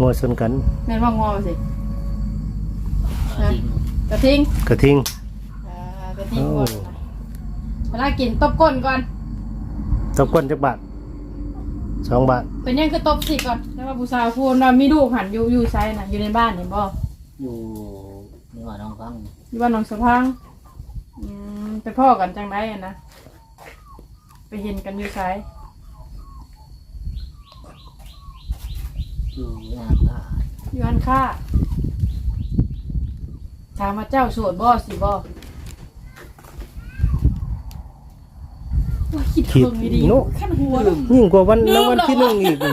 งัวชนกันแม่นว่างอสิจริงกระทิงกระทิงอ่ากระทิงก่อนนะเวลากินตบก้นก่อน ตบก้นจักบาทสองบาทเป็นยังคือตบสิก่อนแล้วว่าผู้สาวพูดว่ามีลูกหันอยู่อยู่ไซน่ะอยู่ในบ้านเห็นบ่อยู่นี่ว่าน้องฟังอยู่บ้านหนองสะพังอืมไปพ่อกันจังไดอะนะไปเห็นกันอยู่ไซ อยู่งานก็อยู่อันค่าถามมาเจ้าโสดบ่สิบ่ว่าคิดคิดเพิ่งไม่ดีโน้ขั้นหัวเลยยิ่งกว่าวันลืรางมวัลเหรอที่หนึ่งอีกนี่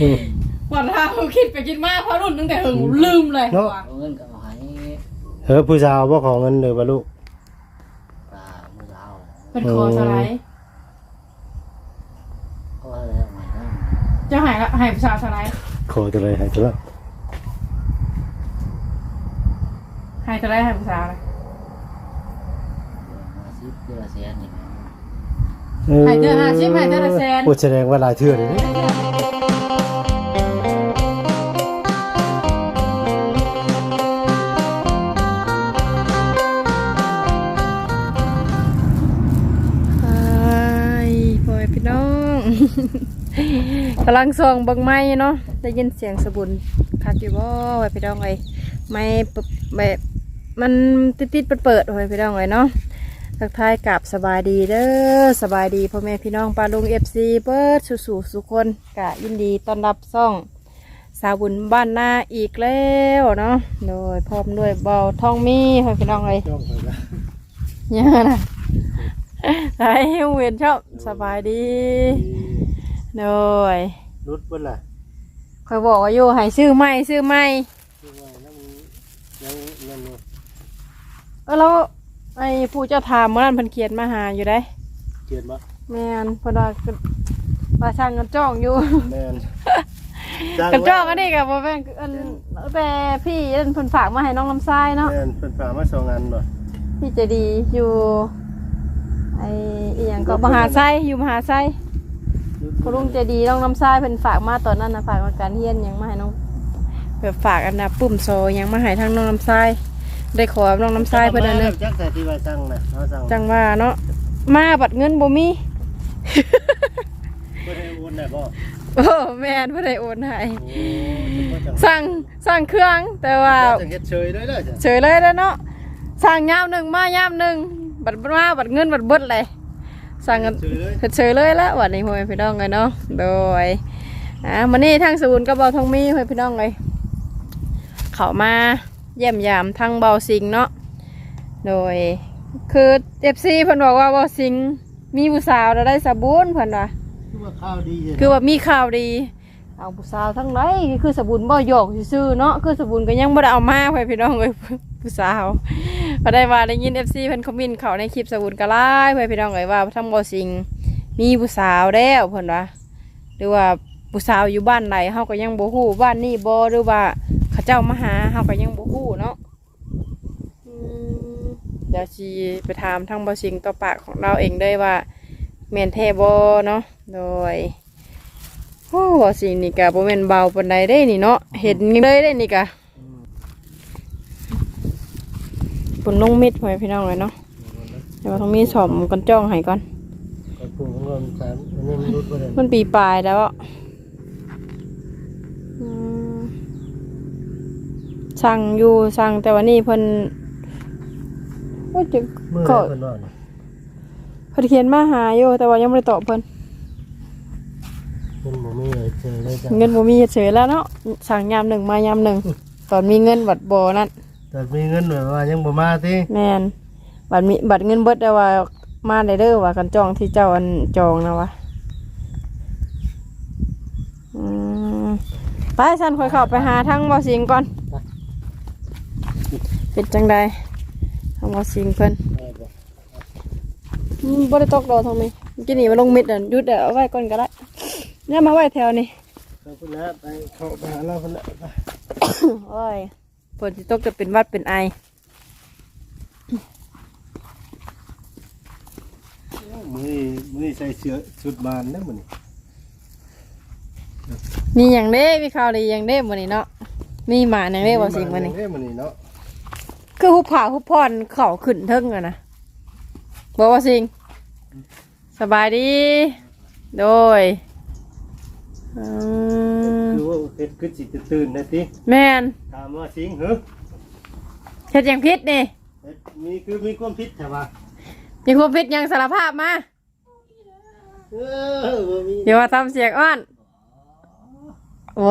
อืมวันเราคิดไปคิดมาเพราะรุ่นตั้งแต่หึงลืมเลยเนาะเอาเงินก็เอาให้เฮ้ยผู้สาวบ่ขอเงินเลยบ่ลูกปลามือเราเป็นคอสไลด์ ก็เลยเอามาให้ เจ้าหายละหายผู้สาวสไลด์ขอตัวเลยให้ตัวหายสไลด์หายผู้สาวเลยมาซื้อเพื่อเสียนี่ หายเธอห้าสิบหายเธอละแสน โอ้แสดงว่าหลายเทื่อเลยนี่ไกำลังส่องเบังไม้เนาะได้ยินเสียงสะบุนคักอยู่บ่ไว้พี่น้องไอ้ไม่ปบแบบมันติดติดๆเปิดๆไว้พี่น้องไอ้เนาะทักทายกับสบายดีเด้อสบายดีพ่อแม่พี่น้องปาลุงเอฟซีเปิดสู่ๆสุกคนกะยินดีต้อนรับซ่อง สาวบุญบ้านนาอีกแล้วเนาะโดยพร้อมด้วยเบาทองมีพ่อพี่น้องเลยจ้องไปละเนี่ยนะไอ้เวียนชอบสบายดี โดยรุดเบิ่นล่ะคอยบอกว่าอยู่ให้ซื้อไม่ซื้อไม่คือว่าแล้วมันยังนั่นอยู่เออแล้วไอ้ผู้เจ้าทามเมื่อนั้นเพันเขียนมาหาอยู่ได้ เกลียดบ่แม่นเพอดาว่าช่างกันจ้องอยู่ แม่นกันจ้องอันนี้กับว่าแม่นอันแต่พี่อันเพิ่นฝากมาให้น้องลำทรายเนาะแม่นเพิ่นฝากมาสองอันบ่พี่ใจะดีอยู่ไอ้อีหยังก็มหาไซอยู่มหาไซ คุณลุงใจะดีน้องลำทรายเพิ่นฝากมาตอนนั้นนะฝากมาการเฮียนหยังมาให้น้องแบบฝากอันนะปุ่มโซหยังมาให้ทางน้องลำทรายได้ขอน้องลำทรายเพิ่นอันหนึงจักแต่ที่ว่าสั่งน่ะเฮาสั่งจังว่าเนาะมาบัดเงินบ่มีบ่ได้โอนได้บ่โอ้แม่นบ่ได้โอนให้โอ้จังว่าจังสั่งสั่งเครื่องแต่ว่าจังเฮ็ดเฉยเลยเด้อจ้ะเฉยเลยแล้วเนาะสั่งยามหนึ่งมายามหนึ่งบัดมาบัดเงินบัดเบิดเลย สั่งกันเฉยเลยเฉยเลยแล้ววันนี้พ่อแม่พี่น้องเลยเนาะโดยอ่ามันนี่ทางศูนย์ก็เบาทองมีพ่อแม่พี่น้องเลยเขามาเยี่ยมยามทางเบาสิงเนาะโดยคือเอฟซีเพิ่นบอกว่าเบาสิงมีผู้สาวแล้วได้สาบุญเพิ่นว่าคือว่าข้าวดีจ้ะคือว่ามีข่าวดีเอาผู้สาวทั้งไหนคือสบุญบ่หยอกซื่อๆเนาะคือสบุญก็ยังบ่ได้เอามาไปพี่น้องเอ้ยผู้สาว ก็ได้ว่าได้ยิน FC เพิ่นคอมเมนต์เขาในคลิปสบุญก็หลายไปพี่น้องเอ้ยว่าทั้งบ่สิงมีผู้สาวแล้วเพิ่นว่าหรือว่าผู้สาวอยู่บ้านไหนเฮาก็ยังบ่ฮู้บ้านนี้บ่หรือว่าเขาเจ้ามาหาเฮาก็ยังบ่ฮู้เนาะเดี๋ยวสิไปถามทางบ่สิงต่อปากของเราเองได้ว่าแม่นแท้บ่เนาะโดยโอ้ว่าสิ่งนี้กะบ่แม่นเบาปานใดได้นี่เนาะเห็นเลยได้นี่กะปุ่ นลงมิดไว้พี่น้องเลยเนาะเดี๋ยวเราต้องมีสอมกันจ้องให้ก่อนก็ปรุงของเราสามอันนี้มันรุดบ่ได้มันปีปลายแล้วอะอืมสั่งอยู่สั่งแต่วันนี้เพิ่นว่าจะมือก็เพิ่นว่าน่ะเพิ่นเขียนมาหาอยู่แต่ว่ายังไม่ได้ตอบเพิ่นเพิ่นบ่มีเลยเฉยเลยจ้ะเงินบ่มีเฉยแล้วเนาะสั่งยามหนึ่งมายามหนึ่งตอนมีเงินบัดบ่นั่น แต่มีเงินแบบว่ายังบ่มาติแม่นบัตรมีบัตรเงินเบิดได้ว่ามาได้เด้อว่ากันจองที่เจ้าอันจองนะวะอืมไปฉันคอยเข้าไปหาทั้งบอสิงก่อนเป็นจังใดทางบอสิงเพิ่นอืมบ่ได้ตกดอกทางนี้เมื่อกินนี่มาลงมิดอะหยุดเดี๋ยวเอาไว้ก่อนก็ได้เนี่ยมาไว้แถวนี้เขาพุ่นแล้วไปเข้าไปหาเราพุ่นแล้วไป โอ้ย ฝนสิตกจะเป็นหวัดเป็นไอมื้อนี้มื้อนี้ใส่เสื้อชุดบานแล้วมื้อนี้มีอย่างเด้มีข่าวดีอย่างเด้มื้อนี้เนาะมีหมาอย่างเด้บ่สิมื้อนี้เด้มื้อนี้เนาะคือหุบผาหุบพรเข้าขึ้นเทิงอะนะบ่ว่าสิงสบายดี โดยอืม คือว่าเฮ็ดคือสิตื่นๆนะติแม่นถามว่าสิงเหรอเฮ็ดหยังพิษนี่เฮ็ดมีคือมีความผิดแต่ว่ามีความพิษหยังสารภาพมาเออบ่มีเดี๋ยวว่าทำเสียงอ้อนโอ้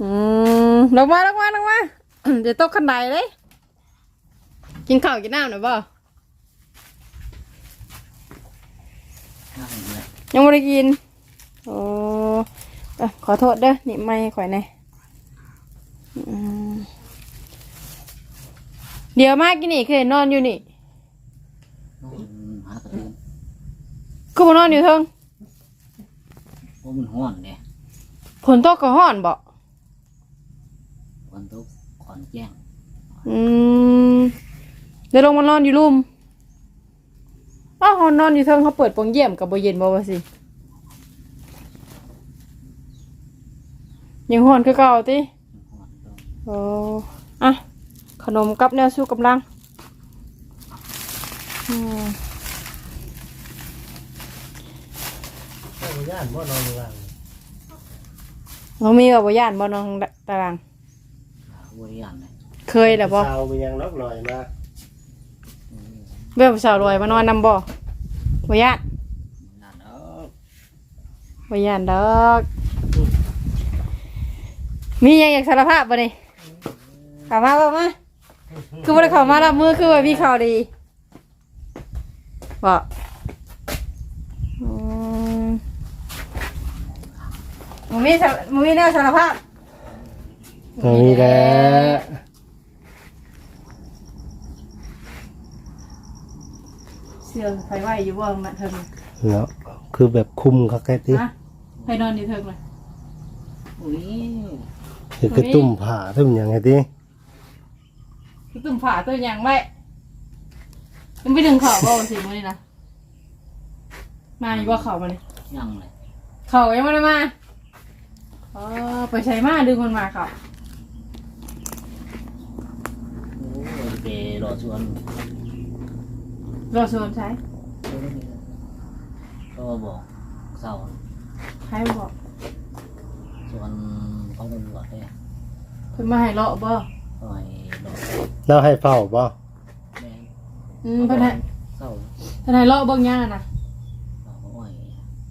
อืมลงมาลงมาลงมาเดี๋ยวตกขันไดเลย กินข้าวกินน้ำหน่อยบ่นั่งเลยยังไม่ได้กิน โอ้อะขอโทษเด้อนี่ไม่ข่อยแน่อืมเดี๋ยวมากินนี่เคยนอนอยู่นี่นอนหากระตุ้นคือบ่นอนอยู่เทิงเพราะมันห้อนเนี่ยฝนตกก็ห้อนบ่วันตกขอนแจ้งอืมเดี๋ยวลงมานอนอยู่รูมอ้าวเขานอนอยู่เทิงเขาเปิดโปงเยี่ยมกับบ่เย็นบ่ว่าสิ ยังห้อนคือเก่าติห้อนต้องโอ้อะขนมกับแนวสู้กำลังอืมบ่ย่านบ่นอนอยู่ว่างน้องมีว่าบ่ย่านบ่น้องตาราง บริยานเลยเคยแล้วบ่สาวมีหยังนอกหน่อยมาเบื่อผู้สาวรวยมานอนนำบ่บ่ย่าน นั่นเออ บ่ย่านดอก มีหยังอยากสารภาพบ่นี่เข้ามาบ่มาคือบ่ได้เข้ามารับมือคือว่ามีข่าวดีบ่อืมบ่มีสารบ่มีแนวสารภาพบ่มีแหล้วเสื้อไฟไหวอยู่บ่มาเทิงเนาะคือแบบคุมคักแค่ติฮะไฟนอนอยู่เทิงเลย อุ้ย คือคือตุ่มผ้าตุ่มหยังไงติคือตุ่มฝาตัวยังไว้ยังไม่ดึงเข่าบ่สิมื้อนี้นะมาอยู่บ่เข่ามานี่ยังเลยเข่ายังไม่ได้มาอ๋อไปใช้มาดึงมันมาเข่าโอ้ยไปรอชวนรอชวนใช้ก็บอกเศร้าใครบอกชวน เขาตำรวจเนี่ยเพิ่นมาให้เลาะบ่ก็ให้ดอกเราให้เฝ้าบ่แม่อืมเพิ่นให้เศร้าเพิ่นให้เลาะเบิ่งย่างอะนะบอกว่าอ้อย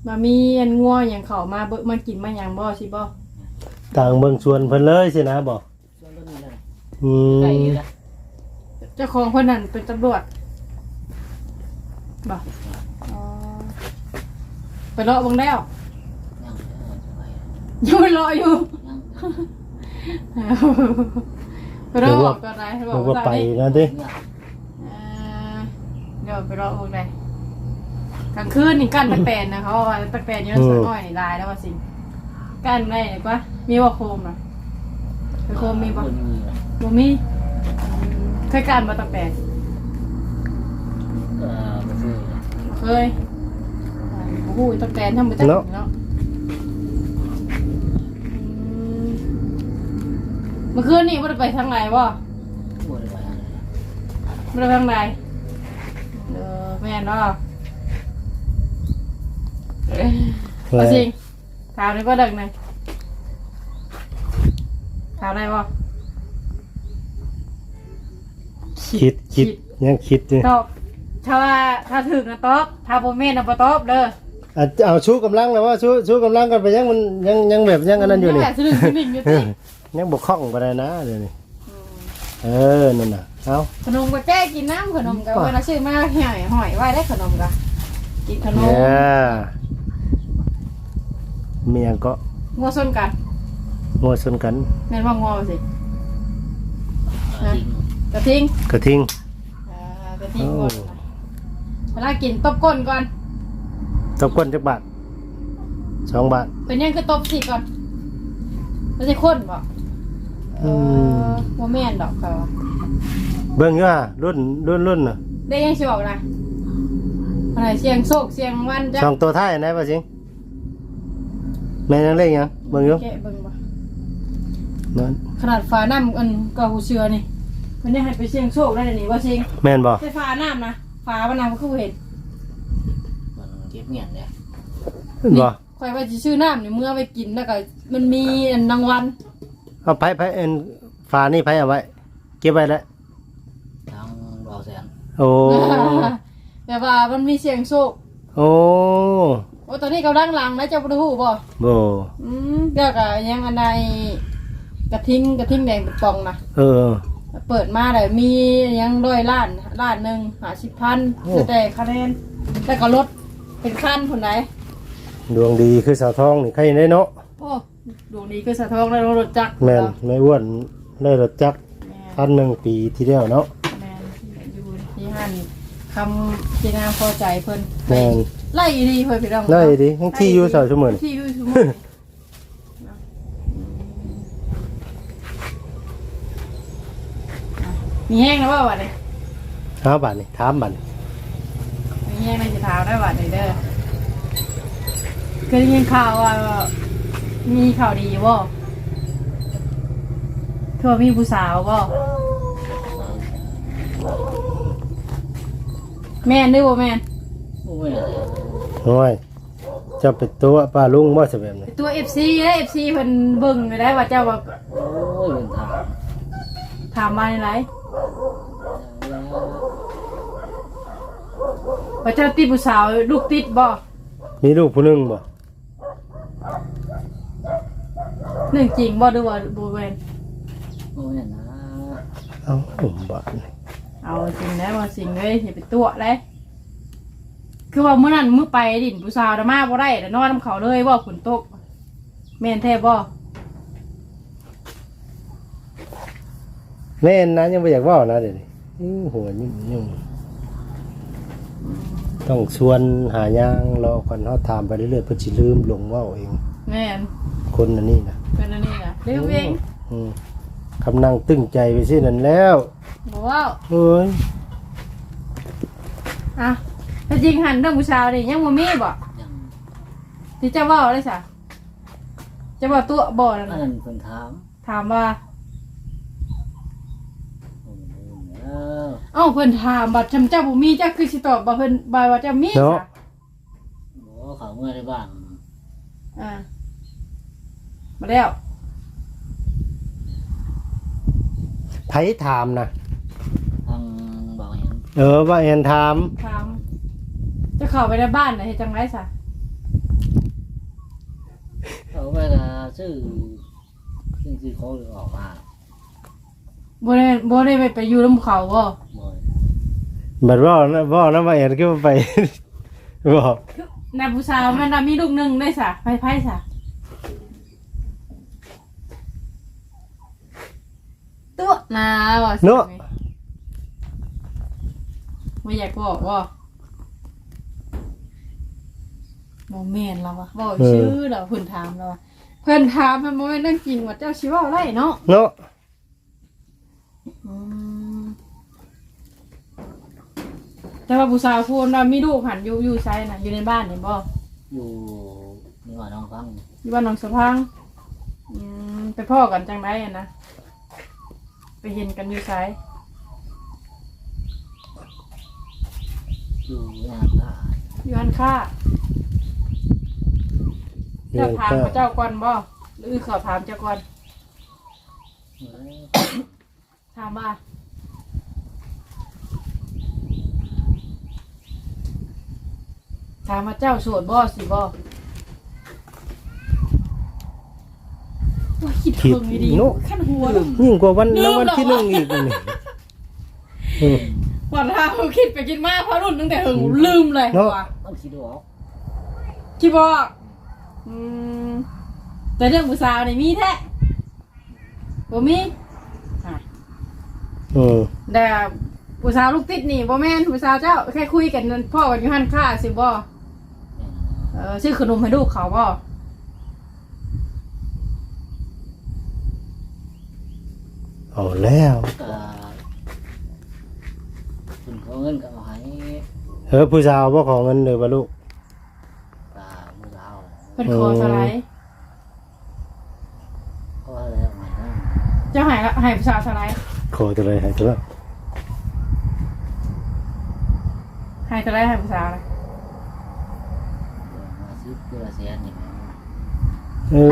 มามีอันงัวหยังเข้ามาเบิ่งมากินมาหยังบ่สิบ่ต่างเบิ่งชวนเพิ่นเลยสินะบ่ชวนต้นนี้เลยอืไก่มนี่ละเจ้าของเพิ่นนั่นเป็นตำรวจบ่อ๋อไปเลาะเบิ่งแล้วยังเออจะไปยังไม่เลาะอยู่ยังไป รอบอกก่อนไหนบอเรากก็ว่าไปตอนนี้นะติเนี่ยเอ่อเดี๋ยวไปรอบอกไหนกลางคืนนี่กั้นตะแปนนะเขาว่าตะแปนอยู่ในสวนน้อยนี่ลายแล้วว่าสิกั้นได้ปะมีว่าโคมอะไปโคมมีปะเออมีเลยบ่มีเคยกั้นมาตะแปนเออบ่เคยเคยโอ้โหตะแปนทำไปจังเนาะ เมื่อคืนนี่ว่าไปทางไหนวะบ่ได้ไปหาเลยไม่ได้ไปทางไหนเออแม่นเนาะเอาจริงถามได้ป่ะดังไหนถามได้ป่ะคิดคิดยังคิดอยู่ตอบถ้าว่าถ้าถึงนะตอบถ้าโบเมนนะบ่ตอบเด้ออะเอาชูกำลังแล้วว่าชูชูกำลังกันไปยังมันยังยังแบบยังอันนั้นอยู่นี่แหละสนึกสนิงอยู่เอติอ ยังบกคล่องไปได้นะเดี๋ยวนี้เออนั่นน่ะเอาขนมก็แก้กินน้ำขนมก็เวลาซื้อมาหอยหอยไว้ได้ขนมก็กินขนมเนี่ยเมียงก็งัวส้นกันงัวชนกันแม่นว่างอสิเออจริงกระทิงกระทิงอ่ากระทิงก่อนนะเวลากินตบก้นก่อนตบก้นจักบาทสองบาทเป็นยังคือตบสิก่อนไม่ใช่ข้นบ่เออโมเมนดอกเขาเบิ่งอยู่อะรุ่นรุ่นรุ่นน่ะได้ยังสิบอกนะอะไรเสียงโศกเสียงวันจ้ะสองตัวท้ายนะป่ะสิเแม่นยังเล่นยังเบิ่งอยู่แกะเบิ่งบ่นั่นขนาดฝาน้ำอันเก่าหูเชือนี่เพิ่นได้ให้ไปเสี่ยงโชคได้เดี๋ยวนี้ว่าเสี่ยงแม่นบ่แต่ฝาน้ำนะฝามันน้ำก็คือบ่เห็นมันเก็บเงียบเลยเห็นบ่ข่อยว่าสิซื้อน้ำนี่เมื่อไปกินแล้วก็มันมีอันรางวัล เอาไผไผเอ็นฝานี่ไผเอาไว้ เก็บไว้แล้วทางบ่าวแสนโอ้แบบว่ามันมีเสียงโชคโอ้โอ้ตอนนี้กำลังหลังนะเจ้าบ่ฮู้บ่บ่อืมเดี๋ยวก็ยังอันใดกระทิงกระทิงแดงกระป๋องนะเออ เปิดมาได้มียังร้อยล้านล้านหนึ่งหาสิบพันโอ้ แต่คะแนนแต่ก็ลดเป็นขั้นคนไหนดวงดีคือสาวทองนี่ใครได้เนาะโอ้ ดวงนี้คือสะท้องแล้วรถจักรแม่นไม่อ้วนได้รถจักรแม่นคันหนึ่งปีที่แล้วเนาะแม่นอยู่ที่หันคำที่น่าพอใจเพิ่นแม่นไล่ดีเพิ่นพี่น้องได้ดิทั้งที่อยู่สาวชั่วโมงนี่ที่อยู่ชั่วโมงนี่มีแห้งแล้วว่าวันนี้หาบาทนี่ถามบาทนี่มีแห้งในจะเท้าได้วันนี้เด้อเคยได้ยินข่าวว่า มีข่าวดีบ่เธอมีผู้สาวบ่แม่นหรือบ่แม่นโอ้ยโอ้ยเจะเป็นตัวป้าลุงบ่จะแบบนี้ตัว FC เด้ FC เพิ่นเบิ่งไปได้ว่าเจ้าว่าโอ้ยเป็นทางถามมาในไรว่าเจ้าติดผู้สาวลูกติดบ่มีลูกผู้หนึงบ่ เรื่องจริงบ่หรือว่าบ่แม่นโอ้ยนะเอ้าผมบาทนี่เอาจริงนะว่าสิ่งเลยอย่าไปตัวเลยคือว่าเมื่อนั้นมื้อไปดินผู้สาวน่ะมาบ่ได้แต่นอนนํเขาเลยบ่ฝนตกแม่นแท้บ่แม่นนะยังไม่อยากเว่านะเดี๋ยวนี้อื้อหัวยุ่งยุ่งต้องชวนหายางรอคนเขาถามไปเรื่อยๆเพื่อสิลืมหลงเว่าเอง แม่นคนอันนี้นะ เป็นอันนี้น่ะเร็วเองอืมคำนั่งตึงใจไปสินั่นแล้วบ่ว่าเอ้ยอะแต่จริงหันเรื่องผู้สาวนี่ยังบ่มีบ่ยังที่เจ้าเว้าได้ซะเจะว่าตัวบ่นั่นอันน่ะนั้นเป็นถามถามว่าโอ้ยเออเอ้าเพิ่นถามบัดจำเจ้าบ่มีเจ้าคือสิตอบบ่เพิ่นบ่าว่าเจ้ามีเนาะค่ะบอกเขาเมื่อในบ้านอ่า มาแล้วไผถามนะทางบอกเห็นเออว่าเอ็นถามถามจะเข้าไปในบ้านน่ะเฮ็ดจังไดซะเขาไปละชื่อซึ่งชื่อเขาเลยออกมาบ่ได้บ่ได้ไปไปอยู่นำเขาบ่บ่อยบัดเว่านะเว่านะว่าเอ็นก็ไป บอกนายผู้สาวมันน่ะมีลูกหนึงได้ซะไผๆซะตัว นาว่าสิเนาะบ่อยากบอกว่าบ่แม่นแล้วว่ะบ่ชื่อแล้วเพิ่นถามแล้วว่ะเพิ่นถามมันบ่แม่นเรื่องจริงว่าเจ้าสิเว้าได้เนาะเนาะอืมแต่ว่าผู้สาวพูดว่ามีลูกหันอยู่อยู่ไซน่ะอยู่ในบ้านนี่บ่อยู่นี่ว่าน้องฟังอยู่บ้านหนองสะพังอืมไปพ่อกันจังไดอะนะ ไปเห็นกันอยู่ไซอยู่งานละอยู่อันค่าเรียเจ้านถามก็พระเจ้าก่อนบ่หรือขอถามเจ้าก่อนถามว่าถามว่าเจ้าโสดบ่สิบ่ ว่าคิดผิดเพิ่งดีเนาะขั้นหัวเลยยิ่งกว่าวันลืมรางวัลเหรอที่หนึ่งอีกนี่เออวันท้าเขาคิดไปคิดมาเพราะรุ่นตั้งแต่หึงลืมเลยเนาะว่ะมันคิดออกคิดบอกอืมแต่เรื่องผู้สาวนี่มีแท้บ่มีอะเออแต่ผู้สาวลูกติดนี่บ่แม่นผู้สาวเจ้าแค่คุยกันนั่นพ่อกันอยู่หันค่าสิบ่เออซื้อขนมให้ลูกเขาบ่ เอาแล้วคุณขอเงินกับอาให้เออผู้สาวบ่ขอเงินเลยบ่ลูกก็มือเเพิ่นขอเท่ไร่ก็เลยเอาใะเจ้าหายละหายผู้สาวเท่ไรขอจะเลยให้ตัวละหายเท่าไรหายผู้สาวเลย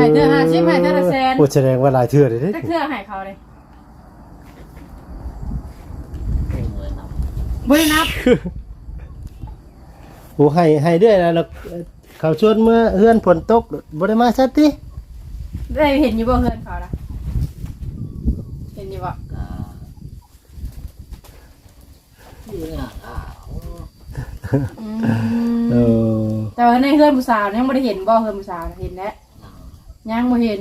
มาอเกลือหายเท่าหายเท่าแสนโอ้แสดงว่าลายเทื่อเลยเด้เทื่อหายเขาเลยะบรินับโอ้ให้ให้เรื่อยแล้วแล้วเขาชวนเมื่อเฮือนฝนตกบ่ได้มาซัดติได้เห็นอยู่บ่เพื่อนเขาละเห็นอยู่บ่ก็อยู่เนี่ยอ่าโอ้เออแต่ว่าในเพื่อนผู้สาวยังไม่ได้เห็นบ่เพื่อนผู้สาวน่ะเห็นแล้วหนังยังไม่เห็น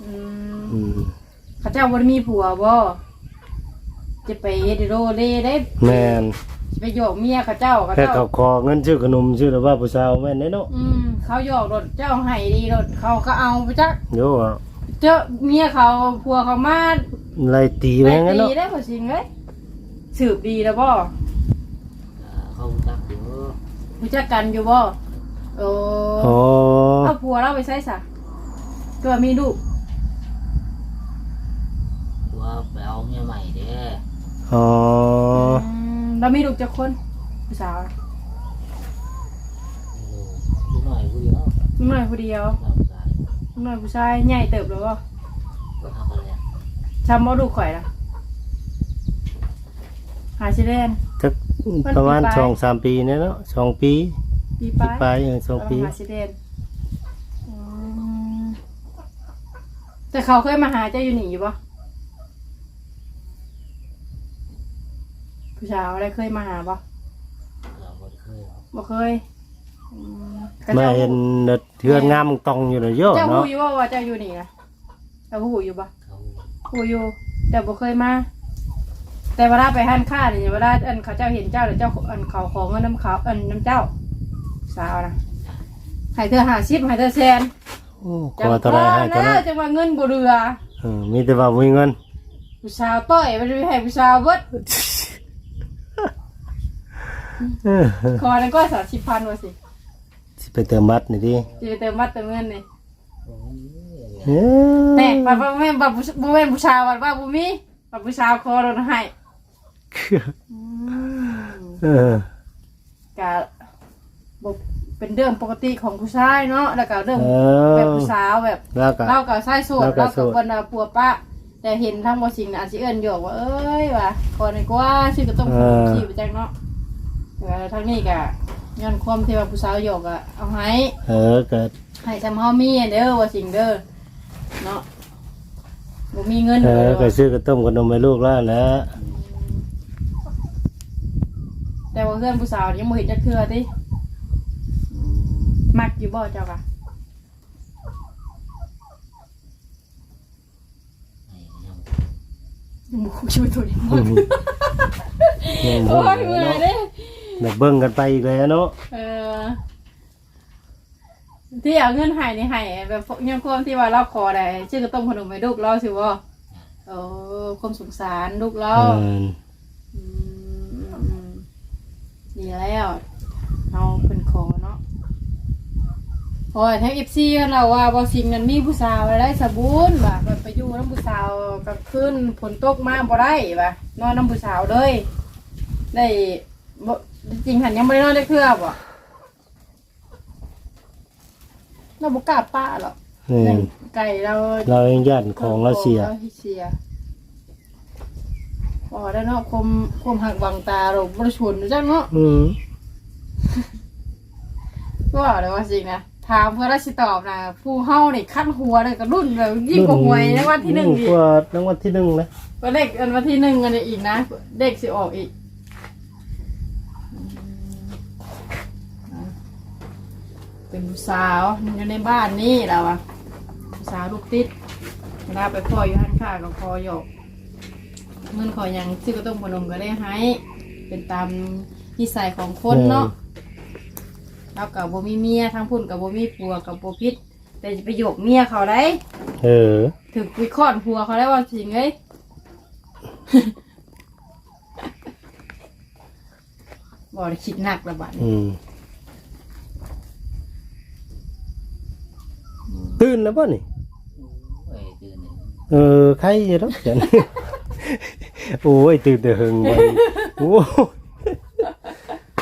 อืมอืมเขาเจ้าบ่ได้มีผัวบ่ จะไปเฮดโรเล่ได้แม่นจะไปโยกเมียเขาเจ้าเขาแค่เจ้าเขาขอเงินซื้อขนมซื้อแล้วว่าผู้สาวแม่นแน่เนาะอืมเขาโยกรถเจ้าให้ดีรถเขาก็เอาไปจักโยอะเจ้าเมียเขาผัวเขามาไล่ตีไปแม่งงั้นตีเนาะได้พอสิงเลยสืบดีแล้วบ่ก็เขาตักอยู่รู้จักกันอยู่บ่โอ้อ๋อเอาผัวเราไปใส่ซะตัวมีลูกว่าไปเอาเมียใหม่เด้ ออ๋อมเรามีลูกจักคนผู้สาวลูกหน่อยผู้เดียวลูกน้อยผู้เดียวเราใส่ลูกน้อยผู้ชายใหญ่เติบแล้วบ่ก็ทำกันแล้วจำบ่ลูกข่อยล่ะหาชิเล่น จักประมาณ2-3ปีเนี่ยเนาะสองปีปีปีปลายปลายเออสองปีหาชิเล่นอืมแต่เขาเคยมาหาเจ้าอยู่นี่อยู่บ่ ผู้สาวอะไรเคยมาหาบ่เราบ่ได้เคยเอาบ่เคยอืมก็มาจ้เห็นเทือนงามตองอยู่เลยโยเจ้าเนาะหูอยู่ว่าว่าเจ้าอยู่นี่นะเจ้าหูอยู่ปะเขาหูอยู่แต่บ่เคยมา แต่เวลาไปหันค่านี่เวลาอันเขาเจ้าเห็นเจ้าหรือเจ้าอันเขาของเงินน้ำเขาอันน้ำเจ้า สาวนะให้เธอหาชิปให้เธอแซนโอ้ขอเท่าไรให้เท่าแล้นั้วนจังว่าเงินบ่เรือเออมีแต่ว่ามีเงินผู้สาวต้อยไปดูให้ผู้สาวเบิดเออ คอนั้นก็สามสิบพันว่าสิสิไปเติมบัตรนี่ดิจะไปเติมบัตรเติมเงินนี่โอ้ยเอ้แน่ยบัตรบ่แม่นบัตรผู้บ่แม่นผู้สาวบัตรว่าบ่มีบัตรผู้สาวคอโดนให้อืมเออกะบเป็นเรื่องปกติของผู้ชายเนาะแล้วก็เรื่องเอแบบอผู้สาวแบบ แล้วก็เล่ากับชายโสดเราก็เล่าโสกับดบรรดาปัวปะ แต่เห็นทั้งบสิ่งน่ะอาจสิเอิ้นโยกว่าเอ้ยว่ะคนนี้ก็ว่าชื่อก็ต้องขี่ไปจังเนาะ แต่ว่าทั้งนี้ก็ย้อนความที่ว่าผู้สาวโยกอะเอาให้เออก็ให้ทำเฮามีเด้อว่าสิ่งเด้อเนาะบ่มีเงินเอเลอยก็ซื้อกระต้มขนมให้ลูกแล้วแหละแต่ว่าเพื่อนผู้สาวยังบ่เห็นจักเทื่อติมักอยู่บ่เจ้าค่ะไอ้ยังหมูชูตัวนี้อืมโอ้ยเมื่อยเด้ แบบเบิ่งกันไปอีกแล้วเนาะเออ ที่เอาเงินใหายนี่ใหายแบบยังความที่ว่าเราขอได้ชื่อกระต้มขนมให้ลูกเราสิว่าเออความสงสารลูกเราเอออืมดีแล้วเอาเป็นขอเนาะโอ้ยทั้งเอฟซีเราว่าบอสิงนั้นมีผู้สาวได้สบูนว่ะแบบไปอยู่น้ำผู้สาวกับขึ้นฝนตกมาบ่ได้ว่ะนอนน้ำผู้สาวเลยได้บ่ จริงหันยังไม่ได้นอนได้เครือบ่เราบุกล้าป้าหรอกนี่เงินไก่เราเราเองญาติของเราเสียเราเสียพอได้เนาะคมคมหักบังตาเราบริสุทธิ์จังเนาะอืมก็เลยว่าจริงนะถามเพื่อราชตอบนะผู้เฮานี่ขั้นหัวเลยก็รุ่นเลยยิ่งกว่าหวยในวันที่หนึ่งยิ่อีกกว่ารางวัลที่หนึ่งนะ ก็เลขอันวันที่หนึ่งอันนี้อีกนะเด็กสิออกอีก เป็นผู้สาวอยู่ในบ้านนี่เราอะผู้สาวลูกติดเวลาไปพ่ออยู่หันข้ากับพ่อหยกเงินขออย่างซื้อกระต้มขนมก็ได้ให้ เป็นตามนิสัยของคนเนาะเรากับบ่มีเมียทั้งพุ่นกับบ่มีผัวกับบ่พิษแต่จะไปโยกเมียเขาได้เออถึงวิเคราะห์ผัวเขาได้ว่าจริงเอ้ยบอกได้คิดหนักระบาดนี้อืม ตื่นแล้วป่ะนี่ โอ้ยตื่นเนี่ยเออใครอยู่ดอกฉัน โอ้ยตื่นแต่หึงไว้โอ้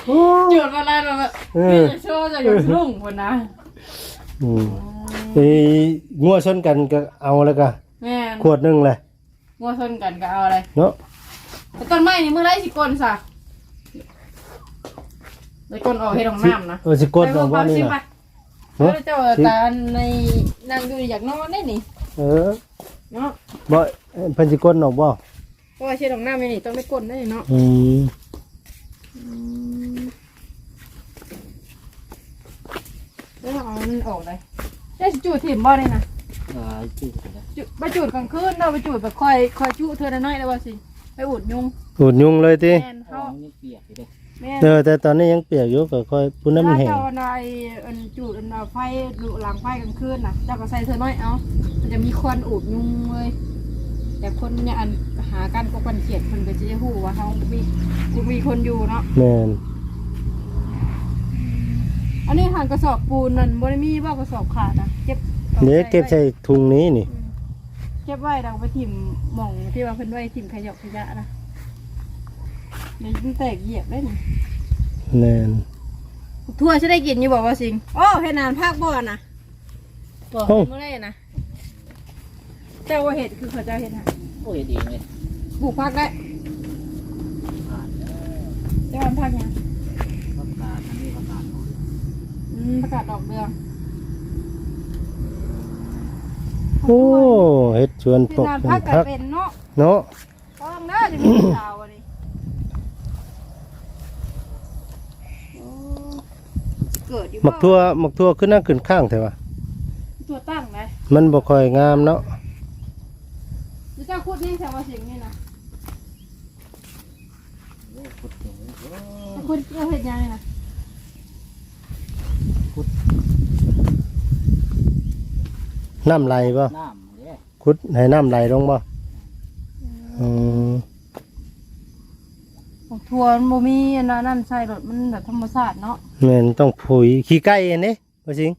โอ้จุดมาแล้วแบบเอพี่อจะโชว์จะอยู่รุ่งคนนะอืมไอ้งัวชนกันก็เอาแล้วก็แม่นขวดหนึงเลยงัวชนกันก็เอาอะไรเนาะแต่ต้นไม้นี่มือไรสิกลซะเลยกลออกให้ดองน้ำนะเออสิกดออกว่านี่ไปน่ะ เบิ่งความสิไปเจ้าตาในนั่งอยู่อยากนอนได้นี่เออเนาะบ่เอ้ยเพิ่นสิกดออกบ่เพราะว่าเช็ดของน้ำนี่ต้องไม่กลได้เนาะอืมแล้วเอามันออกเลยได้สิจูดถิ่มบ่ได้นะอ่าชื่ออะไรจุดไปจูดกลางคืนเราไปจูดแบบคอยคอยจุเธอน้อยๆได้บ่สิไปอุดยุงอุดยุงเลยติแม่นห้อเขางนี่ เปียกอยู่เด้แม่นเออแต่ตอนนี้ยังเปียกอยู่ก็ค่อยพุ่นน้ำมันแห้งเจ้าในอันจูดอันเอาไฟดูหลังไฟกลางคืนน่ะเจ้าก็ใส่เธอน้อยเอามันจะมีควันอุดยุงเลยแต่คนเนี่ยอันหากันก็กันเขียดคนก็จะได้ฮู้ว่าเขามีกูมีคนอยู่เนาะแม่นอันนี้หางกระสอบปูนนั่นบ่ได้มีบ่กระสอบขาดอะเก็บอาเดี๋ยวเก็บไว้ใส่ถุงนี้นี่อืมเก็บไว้เราไปถิ่มหม่องที่ว่าเพิ่นไว้ถิ่มขยะขยะนะเดี๋ยว มันแตกเหยียบได้นี่แม่นทั่วจะได้กินอยู่บอกว่าสิงโอ้เฮ็ดนานภาคบ่อนะบ่เมื่อไรนะเจ้าว่าเห็ดคือเขาเจ้าเห็ดฮะโอ้ยดีเลยปลูกผักได้ผ่านแล้วเจ้าวันผักยังประกาศอันนี้ประกาศของอืมประกาศดอกเรืองโอ้เฮ็ดชวนเฮ็ตดกนานเป็ผักนกัพักเป็นเนาะเนาะต้องเด้อจะมีสาวอันนี้โอ้ เกิดอยู่บ่หมักทั่วหมักทั่วขึ้นหน้าขึ้นข้างแท้ว่า ตัวตั้งไหมมันบ่ค่อยงามเนาะเจ้าคุดนี่แถวว่าสิงนี่นะโอ้ยขุดเก่งเลยโอ้ยเจ้าคุดเจ้าเห็ดยังไงนะน้ำไหลบ่น้ำเนี่ยขุดให้น้ำไหลลงบ่อืมของ ทัวร์มันบ่มีอันนั้นนั่นใส่รถมันแบบธรรมชาติเนาะแม่นต้องผุยขี้ไก่อันนี้ว่าสิง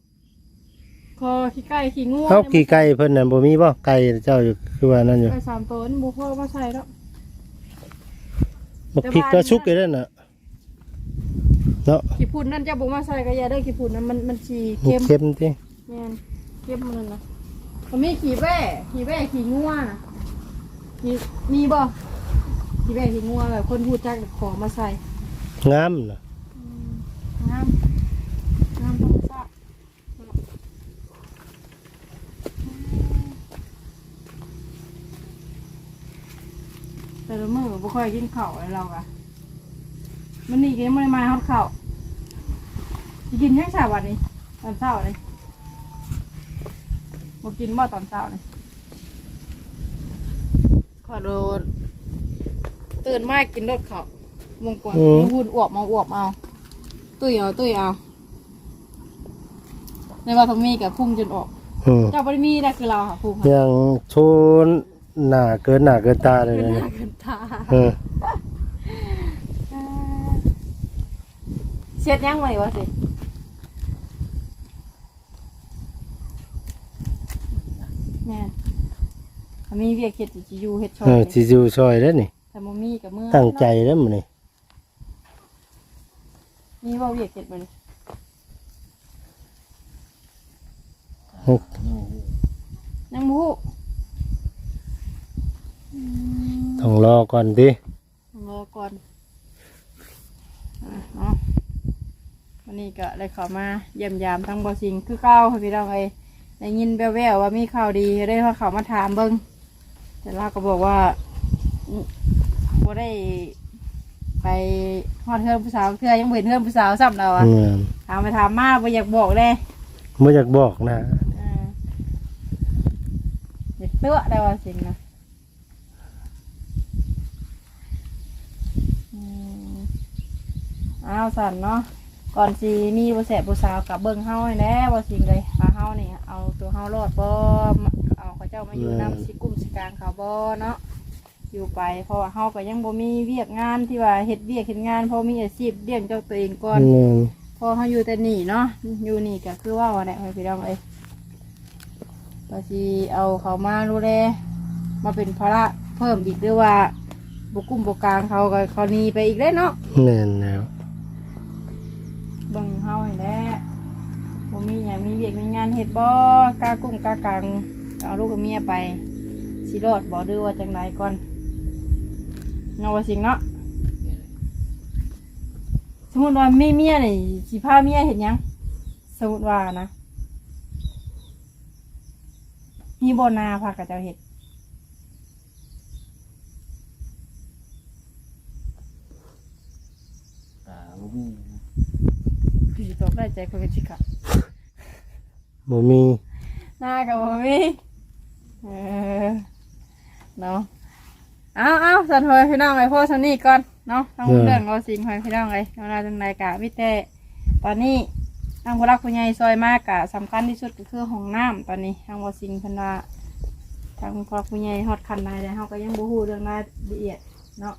คอขี้ไก่ขี้งูเฮาขี้ไก่เพิ่นน่ะบ่มีบ่ไก่เจ้าอยู่คือว่านั่นอยู่ไก่สามตัวนี่บุพ่อมาใส่แล้วบักพริกก็ชุกอยู่นั่นน่ะเนาะขี้พุ่นนั่นจะบุมาใส่ก็อย่าเด้อขี้พุ่นนั้นมันมันสีมันเข้มเค็มติแม่นเข้มมันนะมันมีขี้แว่ขี้แว่ขี้งัวนะมีมีบ่ ขี้แว่ขี้งัวแบบคนพูดจักขอมาใส่งามน่ะงามงามธรรมชาติแต่ละมื้อบ่ค่อยกินข้าวเลยเราอะมันนี่ก็ยังไม่ได้มาฮอดข้าวสิกินยังเช้าวันนี้ตอนเช้าเลยบ่กินบ่ตอนเช้าเลยขอโดน ตื่นมากินรสข้าวมงกวนพูดอวบมาอวบเอา ตุ้ยเอาตุ้ยเอา ในว่าทอมมี่กับพุ่งจนออกอืมเจ้าบริมีได้คือเราค่ะพุ่งค่ะยังโชนหน้าเกินหน้าเกินตาเลยเป็นหนะน้ากันตาเออเช็ดยังไงวะสิแม่ทอมมี่เวียกเฮ็ดจิยูเฮ็ดชอเออยสิอยู่ซอยแล้วนี่ แต่มมี่กับเมื่อตั้งใจแล้วมื้อนี้มีว่าเวียกเฮ็ดบ่เลยโอ้โหยังบ่ฮู้อืมต้องรอก่อนติรอก่อนอะเนาะวันนี้ก็เลยเขอมาเยี่ยมยามทั้งบอสิงคือเก้าค่ะพี่น้องเอ้ยได้ยินแว่วๆว่ามีข่าวดีได้ว่าเขามาถามเบิ้งแต่เราก็บอกว่าอืม บ่ได้ ไปฮอดเทือนผู้สาวเทือยังเห็นเทือนผู้สาวซ้ำเราอะอืมถามไปถามมาบ่อยากบอกเลยบ่อยากบอกนะอ่าอยากเตื้อได้ว่าสิงนะอืมอ้าวสันเนาะก่อนสีมีบแสบผู้สาวกับเบิ้งเฮาให้แน่ว่าสิ่งใดหาเฮานี่เอาตัวเฮารอดบ่เอาเขาเจ้ามาอยู่นำสิกลุ่มสิกลางเขาบ่เนาะ อยู่ไป เพราะว่าเฮาก็ยังบ่มีเวียกงานที่ว่าเฮ็ดเวียกเฮ็ดงานเพอมีอาชีพเลี้ยงเจ้าตัวเองก่อนอืมพอเขาอยู่แต่นี่เนาะอยู่นี่ก็คือว่าวันไหนพี่น้องเอ้ยก็สิเอาเขามาดูแลมาเป็นภาระเพิ่มอีกหรือว่าบุกุ้มบุกลางเขาก็เขาหนีไปอีกเลยเนาะแม่นแล้วเบิ่งเฮาให้แหละบ่มีหยังมีเวียกมีงานเฮ็ดบ่กล้ากุ้มกล้ากลางเอาลูกกับเมียไปสิรอดบ่หรือว่าจังไดก่อน เงาว่าสิ่งเนาะสมมุติว่ามีเมียนี่สิพาเมียเฮ็ดหยังสมมุติว่านะมีบ่นาพากับเจ้าเฮ็ดอ่าบ่มีนะคือสิตอบได้ใจคนก็สิค่ะบ่มีหน้ากับบ่มีเออเนาะ เอาเอาสันเฮยพี่น้องไอ้พ่อสันนี่ก่อนเนาะต้องเรื่องเอาสิ่งให้พี่น้องไอ้เวลาจังไดกะมิแต่ตอนนี้ทางผู้รักผู้ใหญ่ซอยมากกะสำคัญที่สุดก็คือห้องน้ำตอนนี้ทางบ่สิ่งเพิ่นว่าทางผู้รักผู้ใหญ่ฮอดคันใดแล้วเฮาก็ยังบ่ฮู้เรื่องรายละเอียดเนาะ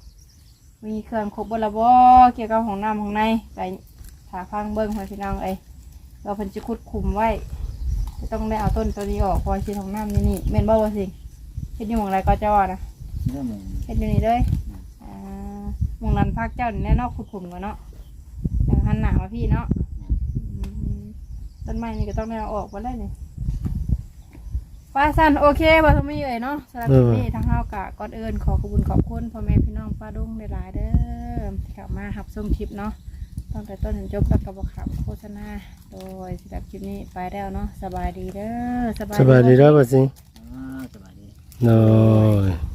มีเครื่องครบบ่ละบ่เกี่ยวกับห้องน้ำห้องในไปถาฟังเบิ่งให้พี่น้องเอ้ยเราเพิ่นสิขุดคุมไว้จะต้องได้เอาต้นตัวนี้ออกเพอชีของน้ำนี่นี่เมนบ่ว่าสิเฮ็ดอยู่หมองไรก็เจ้าอะนะ เรื่องมึงเฮ็ดอยู่นี่เลยอ่าหมองนั้นพักเจ้านี่แน่เนอกขุดขุมกันเนาะแต่หันหน้ามาพี่เนาะอืมต้นไม้นี่ก็ต้องได้เอาออกมาเลยนี่ป้าสันโอเคบ่ทำไม่เอ่ยเนาะสำหรับคลิปนี้ทางเฮากะก่อนเอิญขอขอบคุณขอบคุณพ่อแม่พี่น้องป้าดุ้งหลายๆเด้อที่เข้ามาหับชมคลิปเนาะตั้งแต่ต้นจนจบแล้วก็บอกขับโฆษณาโดยสำหรับคลิปนี้ไปแล้วเนาะสบายดีเด้อสบายดีแล้วบ่สิ อ่าสบายดีโน้ย